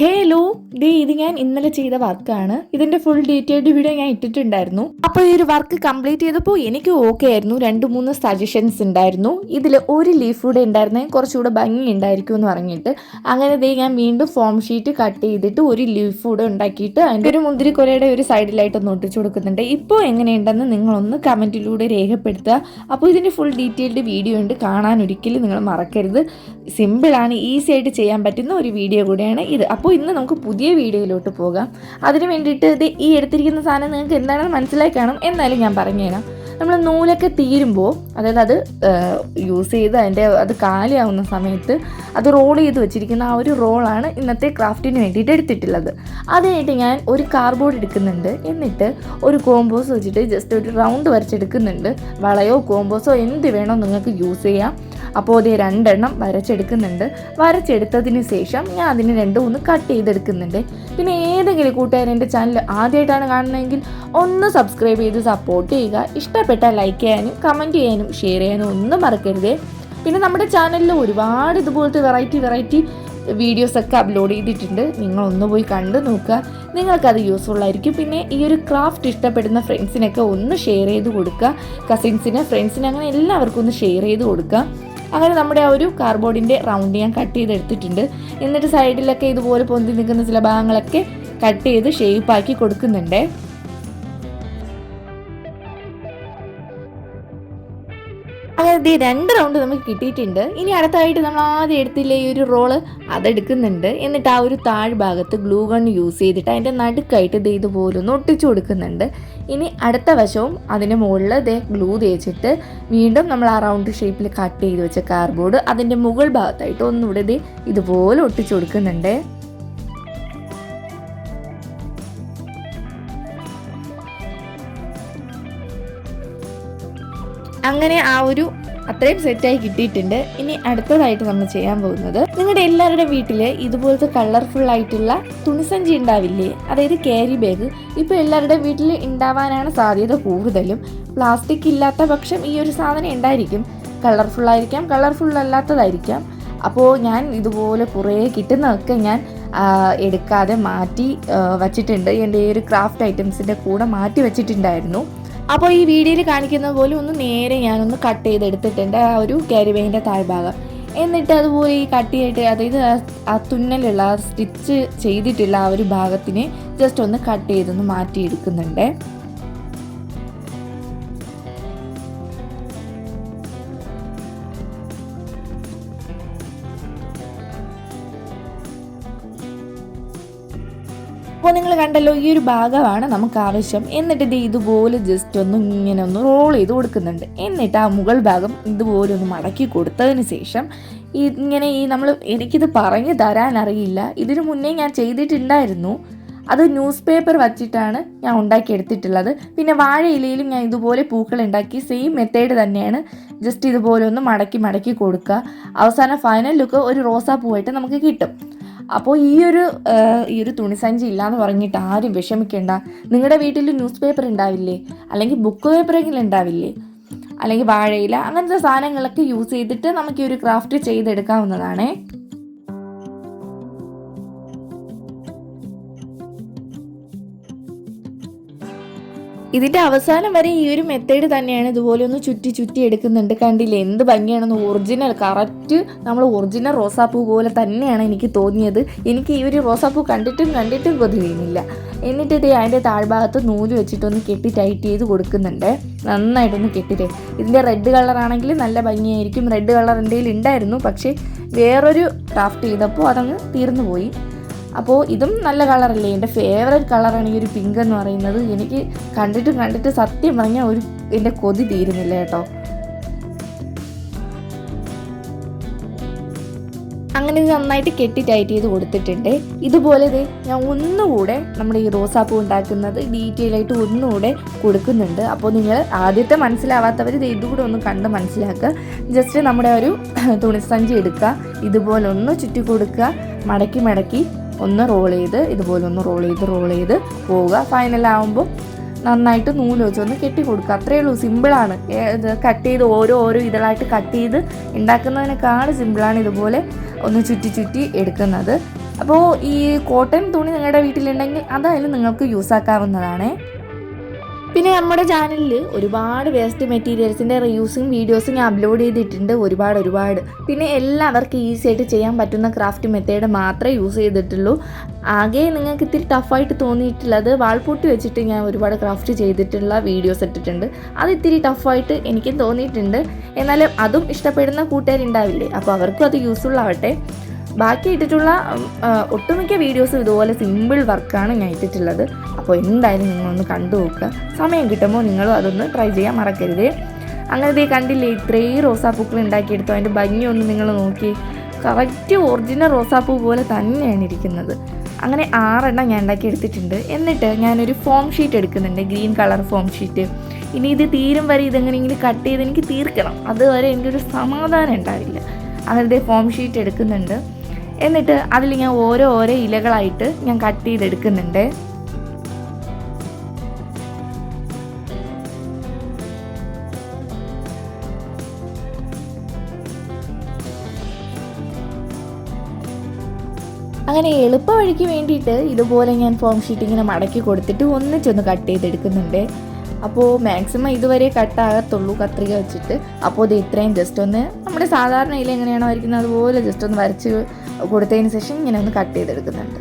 ഹേലോ ദേ ഇത് ഞാൻ ഇന്നലെ ചെയ്ത വർക്കാണ്. ഇതിന്റെ ഫുൾ ഡീറ്റെയിൽഡ് വീഡിയോ ഞാൻ ഇട്ടിട്ടുണ്ടായിരുന്നു. അപ്പോൾ ഈ ഒരു വർക്ക് കംപ്ലീറ്റ് ചെയ്തപ്പോൾ എനിക്ക് ഓക്കെ ആയിരുന്നു. രണ്ട് മൂന്ന് സജഷൻസ് ഉണ്ടായിരുന്നു. ഇതിൽ ഒരു ലീഫ് കൂടെ ഉണ്ടായിരുന്നെങ്കിൽ കുറച്ചുകൂടെ ഭംഗി ഉണ്ടായിരിക്കും എന്ന് പറഞ്ഞിട്ട്. അങ്ങനെ ദേ ഞാൻ വീണ്ടും ഫോം ഷീറ്റ് കട്ട് ചെയ്തിട്ട് ഒരു ലീഫ് കൂടെ ഉണ്ടാക്കിയിട്ട് അതിന്റെ ഒരു മുന്തിരി കൊലയുടെ ഒരു സൈഡിലായിട്ട് ഒന്ന് ഒട്ടിച്ചു കൊടുക്കുന്നുണ്ട്. ഇപ്പോൾ എങ്ങനെയുണ്ടെന്ന് നിങ്ങളൊന്ന് കമന്റിലൂടെ രേഖപ്പെടുത്തുക. അപ്പോൾ ഇതിന്റെ ഫുൾ ഡീറ്റെയിൽഡ് വീഡിയോ ഉണ്ട്. കാണാൻ ഒരിക്കലും നിങ്ങൾ മറക്കരുത്. സിമ്പിളാണ് ഈസി ആയിട്ട് ചെയ്യാൻ പറ്റുന്ന ഒരു വീഡിയോ കൂടെയാണ് ഇത്. അപ്പോൾ ഇന്ന് നമുക്ക് പുതിയ വീഡിയോയിലോട്ട് പോകാം. അതിന് വേണ്ടിയിട്ട് ഇത് ഈ എടുത്തിരിക്കുന്ന സാധനം നിങ്ങൾക്ക് എന്താണെന്ന് മനസ്സിലായി കാണും. എന്നാലും ഞാൻ പറഞ്ഞുതരാം നമ്മൾ നൂലൊക്കെ തീരുമ്പോൾ അതായത് അത് യൂസ് ചെയ്ത് അതിന്റെ അത് കാലിയാവുന്ന സമയത്ത് അത് റോൾ ചെയ്ത് വെച്ചിരിക്കുന്ന ആ ഒരു റോളാണ് ഇന്നത്തെ ക്രാഫ്റ്റിന് വേണ്ടിയിട്ട് എടുത്തിട്ടുള്ളത്. അതിനായിട്ട് ഞാൻ ഒരു കാർഡ്ബോർഡ് എടുക്കുന്നുണ്ട്. എന്നിട്ട് ഒരു കോമ്പോസ് വെച്ചിട്ട് ജസ്റ്റ് ഒരു റൗണ്ട് വരച്ചെടുക്കുന്നുണ്ട്. വളയോ കോമ്പോസോ എന്ത് വേണോ നിങ്ങൾക്ക് യൂസ് ചെയ്യാം. അപ്പോൾ അതേ രണ്ടെണ്ണം വരച്ചെടുക്കുന്നുണ്ട്. വരച്ചെടുത്തതിന് ശേഷം ഞാൻ അതിന് രണ്ടും ഒന്ന് കട്ട് ചെയ്തെടുക്കുന്നുണ്ട്. പിന്നെ ഏതെങ്കിലും കൂട്ടുകാരൻ എന്റെ ചാനൽ ആദ്യമായിട്ടാണ് കാണുന്നതെങ്കിൽ ഒന്ന് സബ്സ്ക്രൈബ് ചെയ്ത് സപ്പോർട്ട് ചെയ്യുക. ഇഷ്ടപ്പെട്ട ലൈക്ക് ചെയ്യാനും കമന്റ് ചെയ്യാനും ഷെയർ ചെയ്യാനും ഒന്നും മറക്കരുതേ. പിന്നെ നമ്മുടെ ചാനലിൽ ഒരുപാട് ഇതുപോലത്തെ വെറൈറ്റി വെറൈറ്റി വീഡിയോസൊക്കെ അപ്ലോഡ് ചെയ്തിട്ടുണ്ട്. നിങ്ങൾ ഒന്ന് പോയി കണ്ടു നോക്കുക. നിങ്ങൾക്കത് യൂസ്ഫുൾ ആയിരിക്കും. പിന്നെ ഈ ഒരു ക്രാഫ്റ്റ് ഇഷ്ടപ്പെടുന്ന ഫ്രണ്ട്സിനൊക്കെ ഒന്ന് ഷെയർ ചെയ്ത് കൊടുക്കുക. കസിൻസിന് ഫ്രണ്ട്സിന് അങ്ങനെ എല്ലാവർക്കും ഒന്ന് ഷെയർ ചെയ്ത് കൊടുക്കുക. അങ്ങനെ നമ്മുടെ ആ ഒരു കാർബോർഡിന്റെ റൗണ്ട് ഞാൻ കട്ട് ചെയ്തെടുത്തിട്ടുണ്ട്. എന്നിട്ട് സൈഡിലൊക്കെ ഇതുപോലെ പൊന്തി നിൽക്കുന്ന ചില ഭാഗങ്ങളൊക്കെ കട്ട് ചെയ്ത് ഷേപ്പാക്കി കൊടുക്കുന്നുണ്ട്. ദേ രണ്ട് റൗണ്ട് നമുക്ക് കിട്ടിയിട്ടുണ്ട്. ഇനി അടുത്തായിട്ട് നമ്മൾ ആദ്യം എടുത്തില്ലേ ഈ ഒരു റോൾ അതെടുക്കുന്നുണ്ട്. എന്നിട്ട് ആ ഒരു താഴ്ഭാഗത്ത് ഗ്ലൂ ഗൺ യൂസ് ചെയ്തിട്ട് അതിന്റെ നടുക്കായിട്ട് ദേ ഇതുപോലെ ഒന്ന് ഒട്ടിച്ചു കൊടുക്കുന്നുണ്ട്. ഇനി അടുത്ത വശവും അതിന് മുകളിൽ ദേ ഗ്ലൂ തേച്ചിട്ട് വീണ്ടും നമ്മൾ ആ റൗണ്ട് ഷേപ്പിൽ കട്ട് ചെയ്ത് വെച്ച കാർബോർഡ് അതിന്റെ മുകൾ ഭാഗത്തായിട്ട് ഒന്നുകൂടെ ദേ ഇതുപോലെ ഒട്ടിച്ചു കൊടുക്കുന്നുണ്ട്. അങ്ങനെ ആ ഒരു അത്രയും സെറ്റായി കിട്ടിയിട്ടുണ്ട്. ഇനി അടുത്തതായിട്ട് നമ്മൾ ചെയ്യാൻ പോകുന്നത് നിങ്ങളുടെ എല്ലാവരുടെ വീട്ടിൽ ഇതുപോലത്തെ കളർഫുൾ ആയിട്ടുള്ള തുണിസഞ്ചി ഉണ്ടാവില്ലേ? അതായത് ക്യാരി ബാഗ് ഇപ്പോൾ എല്ലാവരുടെ വീട്ടിൽ ഉണ്ടാവാനാണ് സാധ്യത കൂടുതലും. പ്ലാസ്റ്റിക് ഇല്ലാത്ത പക്ഷം ഈ ഒരു സാധനം ഉണ്ടായിരിക്കും. കളർഫുൾ ആയിരിക്കാം കളർഫുൾ അല്ലാത്തതായിരിക്കാം. അപ്പോൾ ഞാൻ ഇതുപോലെ കുറേ കിട്ടുന്നതൊക്കെ ഞാൻ എടുക്കാതെ മാറ്റി വച്ചിട്ടുണ്ട്. എന്റെ ഈ ഒരു ക്രാഫ്റ്റ് ഐറ്റംസിന്റെ കൂടെ മാറ്റി വെച്ചിട്ടുണ്ടായിരുന്നു. അപ്പോൾ ഈ വീഡിയോയിൽ കാണിക്കുന്ന പോലെ ഒന്ന് നേരെ ഞാനൊന്ന് കട്ട് ചെയ്തെടുത്തിട്ടുണ്ട് ആ ഒരു ക്യാരിബേന്റെ താഴ്ഭാഗം. എന്നിട്ട് അതുപോലെ ഈ കട്ട് ചെയ്തിട്ട് അതായത് ആ- തുന്നലുള്ള സ്റ്റിച്ച് ചെയ്തിട്ടുള്ള ആ ഒരു ഭാഗത്തിനെ ജസ്റ്റ് ഒന്ന് കട്ട് ചെയ്തൊന്ന് മാറ്റിയെടുക്കുന്നുണ്ട്. അപ്പോൾ നിങ്ങൾ കണ്ടല്ലോ ഈ ഒരു ഭാഗമാണ് നമുക്ക് ആവശ്യം. എന്നിട്ട് ഇത് ഇതുപോലെ ജസ്റ്റ് ഒന്ന് ഇങ്ങനെ ഒന്ന് റോൾ ചെയ്ത് കൊടുക്കുന്നുണ്ട്. എന്നിട്ട് ആ മുകൾ ഭാഗം ഇതുപോലെ ഒന്ന് മടക്കി കൊടുത്തതിന് ശേഷം ഇങ്ങനെ ഈ നമ്മൾ എനിക്കിത് പറഞ്ഞു തരാൻ അറിയില്ല. ഇതിനു മുന്നേ ഞാൻ ചെയ്തിട്ടുണ്ടായിരുന്നു. അത് ന്യൂസ് പേപ്പർ വച്ചിട്ടാണ് ഞാൻ ഉണ്ടാക്കിയെടുത്തിട്ടുള്ളത് പിന്നെ വാഴയിലയിലും ഞാൻ ഇതുപോലെ പൂക്കൾ ഉണ്ടാക്കി. സെയിം മെത്തേഡ് തന്നെയാണ് ജസ്റ്റ് ഇതുപോലെ ഒന്ന് മടക്കി മടക്കി കൊടുക്കുക. അവസാനം ഫൈനൽ ലുക്ക് ഒരു റോസാ റോസാപ്പൂവായിട്ട് നമുക്ക് കിട്ടും. അപ്പോൾ ഈ ഒരു ഈ ഒരു തുണിസഞ്ചി ഇല്ലാന്ന് പറഞ്ഞിട്ട് ആരും വിഷമിക്കേണ്ട. നിങ്ങളുടെ വീട്ടിൽ ന്യൂസ് പേപ്പർ ഉണ്ടാവില്ലേ അല്ലെങ്കിൽ ബുക്ക് പേപ്പറെങ്കിലും ഉണ്ടാവില്ലേ അല്ലെങ്കിൽ വാഴയില അങ്ങനത്തെ സാധനങ്ങളൊക്കെ യൂസ് ചെയ്തിട്ട് നമുക്ക് ഈ ഒരു ക്രാഫ്റ്റ് ചെയ്തെടുക്കാവുന്നതാണേ. ഇതിന്റെ അവസാനം വരെ ഈ ഒരു മെത്തേഡ് തന്നെയാണ് ഇതുപോലെ ഒന്ന് ചുറ്റി ചുറ്റി എടുക്കുന്നുണ്ട്. കണ്ടില്ലേ? എന്ത് ഭംഗിയാണെന്ന്. ഒറിജിനൽ കറക്റ്റ് നമ്മൾ ഒറിജിനൽ റോസാപ്പൂ പോലെ തന്നെയാണ് എനിക്ക് തോന്നിയത്. എനിക്ക് ഈ ഒരു റോസാപ്പൂ കണ്ടിട്ടും കണ്ടിട്ടും കൊതി എന്നിട്ട് ഇത് അതിന്റെ താഴ്ഭാഗത്ത് നൂൽ വെച്ചിട്ടൊന്ന് കെട്ടി ടൈറ്റ് ചെയ്ത് കൊടുക്കുന്നുണ്ട്. നന്നായിട്ടൊന്ന് കെട്ടിട്ടേ ഇതിന്റെ റെഡ് കളറാണെങ്കിൽ നല്ല ഭംഗിയായിരിക്കും. റെഡ് കളർ എന്റെ ഉണ്ടായിരുന്നു. പക്ഷേ വേറൊരു ക്രാഫ്റ്റ് ചെയ്തപ്പോൾ അതങ്ങ് തീർന്നു പോയി അപ്പോൾ ഇതും നല്ല കളറല്ലേ? എന്റെ ഫേവറേറ്റ് കളറാണ് ഈ ഒരു പിങ്ക് എന്ന് പറയുന്നത്. എനിക്ക് കണ്ടിട്ട് കണ്ടിട്ട് സത്യം പറഞ്ഞാൽ ഒരു എന്റെ കൊതി തീരുന്നില്ല കേട്ടോ. അങ്ങനെ ഇത് നന്നായിട്ട് കെട്ടി ടൈറ്റ് ചെയ്ത് കൊടുത്തിട്ടുണ്ട്. ഇതുപോലെ ഞാൻ ഒന്നുകൂടെ നമ്മുടെ ഈ റോസാപ്പൂ ഉണ്ടാക്കുന്നത് ഡീറ്റെയിൽ ആയിട്ട് ഒന്നുകൂടെ കൊടുക്കുന്നുണ്ട്. അപ്പോൾ നിങ്ങൾ ആദ്യത്തെ മനസ്സിലാവാത്തവർ ഇത് ഇതുകൂടെ ഒന്ന് കണ്ട് മനസ്സിലാക്കുക. ജസ്റ്റ് നമ്മുടെ ഒരു തുണിസഞ്ചി എടുക്കുക. ഇതുപോലെ ഒന്ന് ചുറ്റി കൊടുക്കുക. മടക്കി മടക്കി ഒന്ന് റോൾ ചെയ്ത് ഇതുപോലെ ഒന്ന് റോൾ ചെയ്ത് റോൾ ചെയ്ത് പോവുക. ഫൈനൽ ഫൈനലാവുമ്പോൾ നന്നായിട്ട് നൂൽ വെച്ച് ഒന്ന് കെട്ടി കൊടുക്കുക. അത്രയേ ഉള്ളൂ. സിമ്പിളാണ് ഇത് കട്ട് ചെയ്ത് ഓരോ ഓരോ ഇതളായിട്ട് കട്ട് ചെയ്ത് ഉണ്ടാക്കുന്നതിനേക്കാൾ സിമ്പിളാണ് ഇതുപോലെ ഒന്ന് ചുറ്റി ചുറ്റി എടുക്കുന്നത്. അപ്പോൾ ഈ കോട്ടൺ തുണി നിങ്ങളുടെ വീട്ടിലുണ്ടെങ്കിൽ അതായാലും നിങ്ങൾക്ക് യൂസ് ആക്കാവുന്നതാണ്. പിന്നെ നമ്മുടെ ചാനലിൽ ഒരുപാട് വേസ്റ്റ് മെറ്റീരിയൽസിന്റെ റിയൂസും വീഡിയോസും ഞാൻ അപ്ലോഡ് ചെയ്തിട്ടുണ്ട്. ഒരുപാട് ഒരുപാട്. പിന്നെ എല്ലാവർക്കും ഈസി ആയിട്ട് ചെയ്യാൻ പറ്റുന്ന ക്രാഫ്റ്റ് മെത്തേഡ് മാത്രമേ യൂസ് ചെയ്തിട്ടുള്ളൂ. ആകെ നിങ്ങൾക്ക് ഇത്തിരി ടഫായിട്ട് തോന്നിയിട്ടുള്ളത് വാൾപൂട്ടി വെച്ചിട്ട് ഞാൻ ഒരുപാട് ക്രാഫ്റ്റ് ചെയ്തിട്ടുള്ള വീഡിയോസ് ഇട്ടിട്ടുണ്ട്. അത് ഇത്തിരി ടഫായിട്ട് എനിക്കും തോന്നിയിട്ടുണ്ട്. എന്നാലും അതും ഇഷ്ടപ്പെടുന്ന കൂട്ടുകാരുണ്ടാവില്ലേ? അപ്പോൾ അവർക്കും അത് യൂസ്ഫുൾ ആവട്ടെ. ബാക്കി ഇട്ടിട്ടുള്ള ഒട്ടുമിക്ക വീഡിയോസും ഇതുപോലെ സിമ്പിൾ വർക്കാണ് ഞാൻ ഇട്ടിട്ടുള്ളത്. അപ്പോൾ എന്തായാലും നിങ്ങളൊന്ന് കണ്ടു നോക്കുക. സമയം കിട്ടുമ്പോൾ നിങ്ങളും അതൊന്ന് ട്രൈ ചെയ്യാൻ മറക്കരുത്. അങ്ങനെ ദേ കണ്ടില്ലേ ഇത്രയും റോസാപ്പൂക്കൾ ഉണ്ടാക്കിയെടുത്തു അതിന്റെ ഭംഗിയൊന്ന് നിങ്ങൾ നോക്കി. കറക്റ്റ് ഒറിജിനൽ റോസാപ്പൂ പോലെ തന്നെയാണ് ഇരിക്കുന്നത്. അങ്ങനെ ആറെണ്ണം ഞാൻ ഉണ്ടാക്കി എടുത്തിട്ടുണ്ട്. എന്നിട്ട് ഞാനൊരു ഫോം ഷീറ്റ് എടുക്കുന്നുണ്ട് ഗ്രീൻ കളർ ഫോം ഷീറ്റ് ഇനി ഇത് തീരും വരെ ഇതെങ്ങനെയെങ്കിലും കട്ട് ചെയ്ത് എനിക്ക് തീർക്കണം. അതുവരെ എനിക്കൊരു സമാധാനം ഉണ്ടാവില്ല. അങ്ങനത്തെ ഫോം ഷീറ്റ് എടുക്കുന്നുണ്ട്. എന്നിട്ട് അതിൽ ഞാൻ ഓരോ ഓരോ ഇലകളായിട്ട് ഞാൻ കട്ട് ചെയ്തെടുക്കുന്നുണ്ട്. അങ്ങനെ എളുപ്പ വഴിക്ക് വേണ്ടിയിട്ട് ഇതുപോലെ ഞാൻ ഫോം ഷീറ്റ് ഇങ്ങനെ മടക്കി കൊടുത്തിട്ട് ഒന്നിച്ചൊന്ന് കട്ട് ചെയ്തെടുക്കുന്നുണ്ട്. അപ്പോൾ മാക്സിമം ഇതുവരെ കട്ടാകത്തുള്ളൂ കത്രിക വെച്ചിട്ട്. അപ്പോൾ ഇത് ഇത്രയും ജസ്റ്റ് ഒന്ന് നമ്മുടെ സാധാരണ ഇല എങ്ങനെയാണോ വരയ്ക്കുന്നത് അതുപോലെ ജസ്റ്റ് ഒന്ന് വരച്ച് കൊടുത്തതിന് ശേഷം ഇങ്ങനെ ഒന്ന് കട്ട് ചെയ്തെടുക്കുന്നുണ്ട്.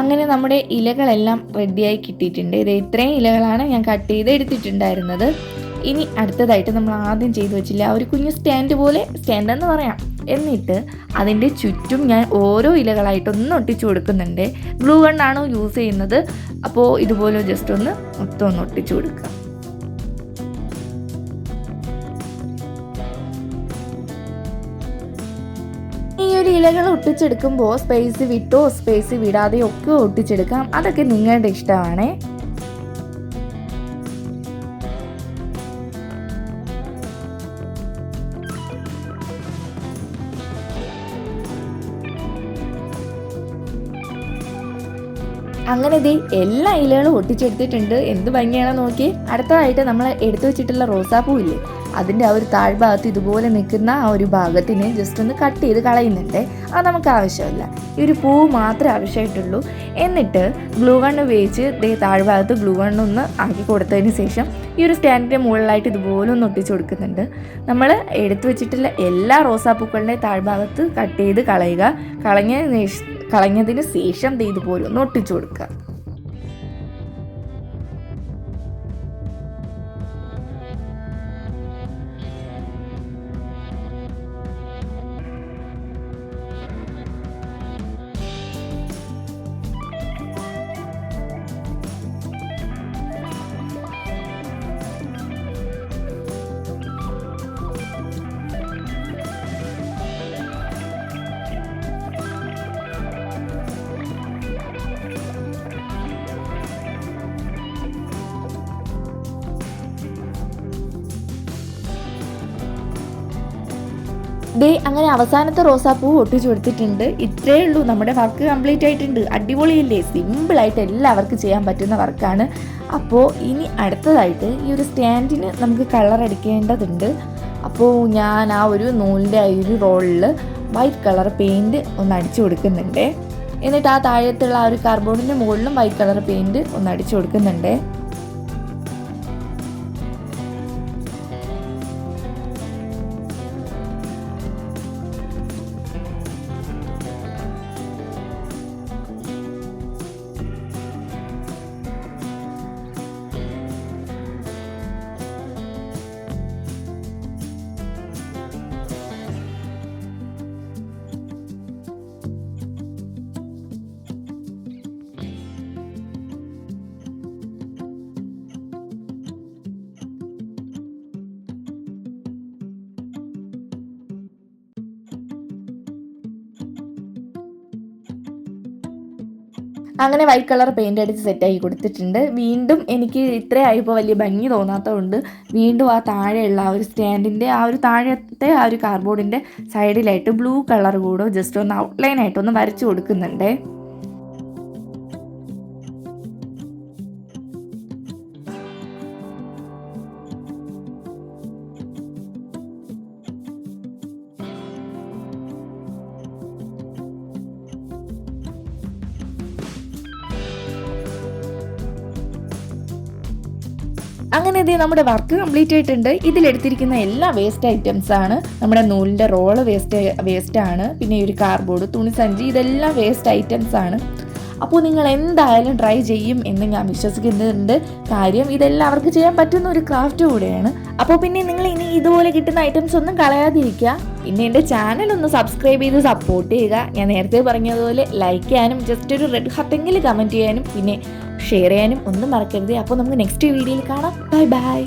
അങ്ങനെ നമ്മുടെ ഇലകളെല്ലാം റെഡിയായി കിട്ടിയിട്ടുണ്ട്. ഇത് ഇത്രയും ഇലകളാണ് ഞാൻ കട്ട് ചെയ്ത് എടുത്തിട്ടുണ്ടായിരുന്നത്. ഇനി അടുത്തതായിട്ട് നമ്മൾ ആദ്യം ചെയ്തു വെച്ചില്ല ഒരു കുഞ്ഞു സ്റ്റാൻഡ് പോലെ സ്റ്റാൻഡ് എന്ന് പറയാം. എന്നിട്ട് അതിന്റെ ചുറ്റും ഞാൻ ഓരോ ഇലകളായിട്ട് ഒന്ന് ഒട്ടിച്ചു കൊടുക്കുന്നുണ്ട്. ഗ്ലൂ ഗണ്ണാണ് യൂസ് ചെയ്യുന്നത്? അപ്പോൾ ഇതുപോലെ ജസ്റ്റ് ഒന്ന് മൊത്തം ഒന്ന് ഒട്ടിച്ചു കൊടുക്കുക. ഇലകൾ ഒട്ടിച്ചെടുക്കുമ്പോൾ സ്പേസ് വിട്ടോ സ്പേസ് വിടാതെയോ ഒക്കെ ഒട്ടിച്ചെടുക്കാം. അതൊക്കെ നിങ്ങളുടെ ഇഷ്ടമാണ്. അങ്ങനെ ദേ എല്ലാ ഇലകളും ഒട്ടിച്ചെടുത്തിട്ടുണ്ട്. എന്ത് ഭംഗിയാണെന്ന് നോക്കി അടുത്തതായിട്ട് നമ്മൾ എടുത്തു വെച്ചിട്ടുള്ള റോസാപ്പൂ ഇല്ലേ അതിന്റെ ആ ഒരു താഴ്ഭാഗത്ത് ഇതുപോലെ നിൽക്കുന്ന ആ ഒരു ഭാഗത്തിനെ ജസ്റ്റ് ഒന്ന് കട്ട് ചെയ്ത് കളയുന്നുണ്ട്. അത് നമുക്ക് ആവശ്യമില്ല. ഈ ഒരു പൂവ് മാത്രമേ ആവശ്യമായിട്ടുള്ളൂ. എന്നിട്ട് ഗ്ലൂ ഗൺ ഉപയോഗിച്ച് ദേ താഴ്ഭാഗത്ത് ഗ്ലൂ ഗൺ ഒന്ന് ആക്കി കൊടുത്തതിന് ശേഷം ഈ ഒരു സ്റ്റാൻഡിന്റെ മുകളിലായിട്ട് ഇതുപോലെ ഒന്ന് ഒട്ടിച്ച് കൊടുക്കുന്നുണ്ട്. നമ്മൾ എടുത്തു വെച്ചിട്ടുള്ള എല്ലാ റോസാപ്പൂക്കളുടെ താഴ്ഭാഗത്ത് കട്ട് ചെയ്ത് കളയുക. കളഞ്ഞ കളഞ്ഞതിന് ശേഷം ദേ ഇതുപോലെ ഒന്ന് ഒട്ടിച്ചു കൊടുക്കുക. ദേ അങ്ങനെ അവസാനത്തെ റോസാപ്പൂ ഒട്ടിച്ചു കൊടുത്തിട്ടുണ്ട്. ഇത്രയേ ഉള്ളൂ. നമ്മുടെ വർക്ക് കംപ്ലീറ്റ് ആയിട്ടുണ്ട്. അടിപൊളിയല്ലേ? സിമ്പിളായിട്ട് എല്ലാവർക്കും ചെയ്യാൻ പറ്റുന്ന വർക്കാണ് അപ്പോൾ ഇനി അടുത്തതായിട്ട് ഈ ഒരു സ്റ്റാൻഡിന് നമുക്ക് കളർ അടിക്കേണ്ടതുണ്ട് അപ്പോൾ ഞാൻ ആ ഒരു നൂലിന്റെ ആ ഒരു റോളിൽ വൈറ്റ് കളർ പെയിന്റ് ഒന്ന് അടിച്ചു കൊടുക്കുന്നുണ്ട്. എന്നിട്ട് ആ താഴത്തുള്ള ആ ഒരു കാർബോർഡിന്റെ മുകളിലും വൈറ്റ് കളർ പെയിന്റ് ഒന്ന് അടിച്ചു കൊടുക്കുന്നുണ്ട്. അങ്ങനെ വൈറ്റ് കളർ പെയിന്റ് അടിച്ച് സെറ്റാക്കി കൊടുത്തിട്ടുണ്ട്. വീണ്ടും എനിക്ക് ഇത്രയായപ്പോൾ വലിയ ഭംഗി തോന്നാത്തതുകൊണ്ട് വീണ്ടും ആ താഴെയുള്ള ആ ഒരു സ്റ്റാൻഡിന്റെ ആ ഒരു താഴത്തെ ആ ഒരു കാർഡ്ബോർഡിന്റെ സൈഡിലായിട്ട് ബ്ലൂ കളർ കൂടെ ജസ്റ്റ് ഒന്ന് ഔട്ട്ലൈൻ ആയിട്ടൊന്ന് വരച്ചു കൊടുക്കുന്നുണ്ടേ. അങ്ങനെ ഇത് നമ്മുടെ വർക്ക് കംപ്ലീറ്റ് ആയിട്ടുണ്ട്. ഇതിലെടുത്തിരിക്കുന്ന എല്ലാ വേസ്റ്റ് ഐറ്റംസ് ആണ്. നമ്മുടെ നൂലിന്റെ റോൾ വേസ്റ്റ് വേസ്റ്റ് ആണ്. പിന്നെ ഈ ഒരു കാർഡ്ബോർഡ് തുണിസഞ്ചി ഇതെല്ലാം വേസ്റ്റ് ഐറ്റംസ് ആണ്. അപ്പോൾ നിങ്ങൾ എന്തായാലും ട്രൈ ചെയ്യും എന്ന് ഞാൻ വിശ്വസിക്കുന്നുണ്ട്. കാര്യം ഇതെല്ലാം അവർക്ക് ചെയ്യാൻ പറ്റുന്ന ഒരു ക്രാഫ്റ്റ് കൂടെയാണ്. അപ്പോൾ പിന്നെ നിങ്ങൾ ഇനി ഇതുപോലെ കിട്ടുന്ന ഐറ്റംസ് ഒന്നും കളയാതിരിക്കുക. പിന്നെ എന്റെ ചാനൽ ഒന്ന് സബ്സ്ക്രൈബ് ചെയ്ത് സപ്പോർട്ട് ചെയ്യുക. ഞാൻ നേരത്തെ പറഞ്ഞതുപോലെ ലൈക്ക് ചെയ്യാനും ജസ്റ്റ് ഒരു റെഡ് ഹത്തെങ്കിലും കമന്റ് ചെയ്യാനും. പിന്നെ ഷെയർ ചെയ്യാനും ഒന്നും മറക്കരുത്. അപ്പോൾ നമുക്ക് നെക്സ്റ്റ് വീഡിയോയിൽ കാണാം. Bye bye.